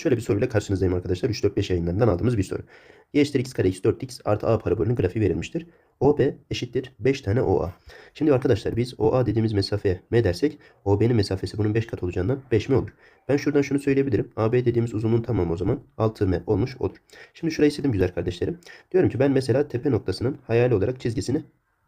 Şöyle bir soruyla karşınızdayım arkadaşlar. 3-4-5 yayınlarından aldığımız bir soru. y eşittir x kare x 4x artı a parabolünün grafiği verilmiştir. OB eşittir 5 tane OA. Şimdi arkadaşlar biz OA dediğimiz mesafeye m dersek OB'nin mesafesi bunun 5 kat olacağından 5 mi olur? Ben şuradan şunu söyleyebilirim. AB dediğimiz uzunluğun tamamı o zaman 6m olmuş olur. Şimdi şurayı sildim güzel kardeşlerim. Diyorum ki ben mesela tepe noktasının hayali olarak çizgisini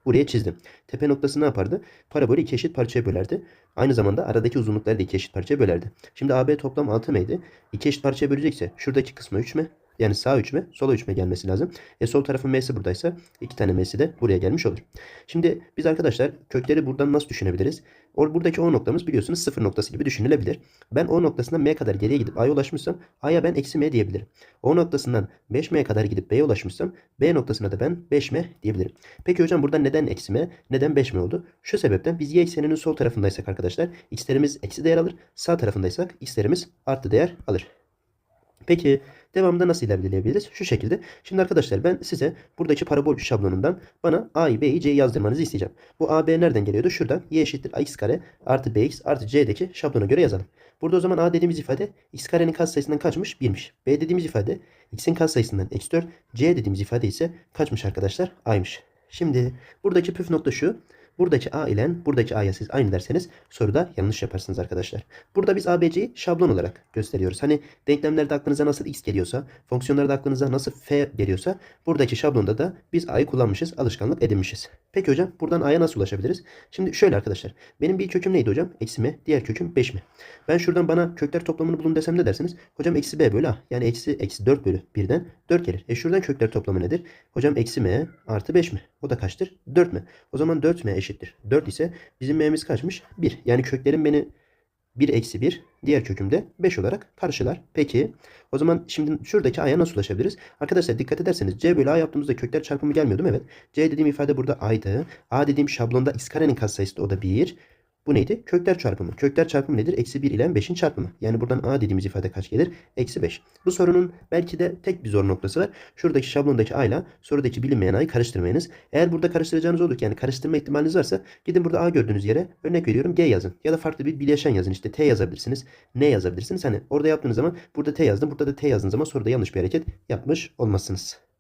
buraya çizdim. Tepe noktası ne yapardı? Parabolü iki eşit parçaya bölerdi. Aynı zamanda aradaki uzunlukları da iki eşit parçaya bölerdi. Şimdi AB toplam 6m'ydi. İki eşit parçaya bölecekse şuradaki kısmı 3m. Yani sağ 3m, sola 3m gelmesi lazım. E sol tarafın m'si buradaysa iki tane m'si de buraya gelmiş olur. Şimdi biz arkadaşlar kökleri buradan nasıl düşünebiliriz? Or buradaki O noktamız biliyorsunuz sıfır noktası gibi düşünülebilir. Ben O noktasından M kadar geriye gidip A'ya ulaşmışsam A'ya ben eksi M diyebilirim. O noktasından 5M kadar gidip B'ye ulaşmışsam B noktasına da ben 5M diyebilirim. Peki hocam burada neden eksi M, neden 5M oldu? Şu sebepten biz y ekseninin sol tarafındaysak arkadaşlar x'lerimiz eksi değer alır. Sağ tarafındaysak x'lerimiz artı değer alır. Peki devamında nasıl ilerleyebiliriz? Şu şekilde. Şimdi arkadaşlar ben size buradaki parabol şablonundan bana A'yı B'yi C'yi yazdırmanızı isteyeceğim. Bu AB nereden geliyordu? Şuradan y eşittir ax kare artı bx artı c'deki şablona göre yazalım. Burada o zaman A dediğimiz ifade x karenin katsayısından kaçmış? 1'miş. B dediğimiz ifade x'in katsayısından eksi 4. C dediğimiz ifade ise kaçmış arkadaşlar? A'ymış. Şimdi buradaki püf nokta şu. Buradaki A ile buradaki A'ya siz aynı derseniz soruda yanlış yaparsınız arkadaşlar. Burada biz ABC'yi şablon olarak gösteriyoruz. Hani denklemlerde aklınıza nasıl x geliyorsa, fonksiyonlarda aklınıza nasıl f geliyorsa buradaki şablonda da biz A'yı kullanmışız, alışkanlık edinmişiz. Peki hocam buradan A'ya nasıl ulaşabiliriz? Şimdi şöyle arkadaşlar. Benim bir köküm neydi hocam? Eksi mi? Diğer köküm 5 mi? Ben şuradan bana kökler toplamını bulun desem ne dersiniz? Hocam eksi b bölü a. Yani eksi, eksi 4 bölü 1'den 4 gelir. E şuradan kökler toplamı nedir? Hocam eksi m artı 5 mi? O da kaçtır? 4 mü? O zaman 4m eşittir. 4 ise bizim m'miz kaçmış? 1. Yani köklerim beni 1 eksi 1 diğer kökümde 5 olarak karşılar. Peki o zaman şimdi şuradaki a'ya nasıl ulaşabiliriz? Arkadaşlar dikkat ederseniz c bölü a yaptığımızda kökler çarpımı gelmiyordu mu? Evet. c dediğim ifade burada a'ydı. a dediğim şablonda x karenin katsayısı da o da 1. Bu neydi? Kökler çarpımı. Kökler çarpımı nedir? Eksi 1 ile 5'in çarpımı. Yani buradan a dediğimiz ifade kaç gelir? Eksi 5. Bu sorunun belki de tek bir zor noktası var. Şuradaki şablondaki a ile sorudaki bilinmeyen a'yı karıştırmayınız. Eğer burada karıştıracağınız olur yani karıştırma ihtimaliniz varsa gidin burada a gördüğünüz yere örnek veriyorum g yazın. Ya da farklı bir bileşen yazın. İşte t yazabilirsiniz. ne yazabilirsiniz. Hani orada yaptığınız zaman burada t yazdım. Burada da t yazdığınız zaman soruda yanlış bir hareket yapmış olmazsınız.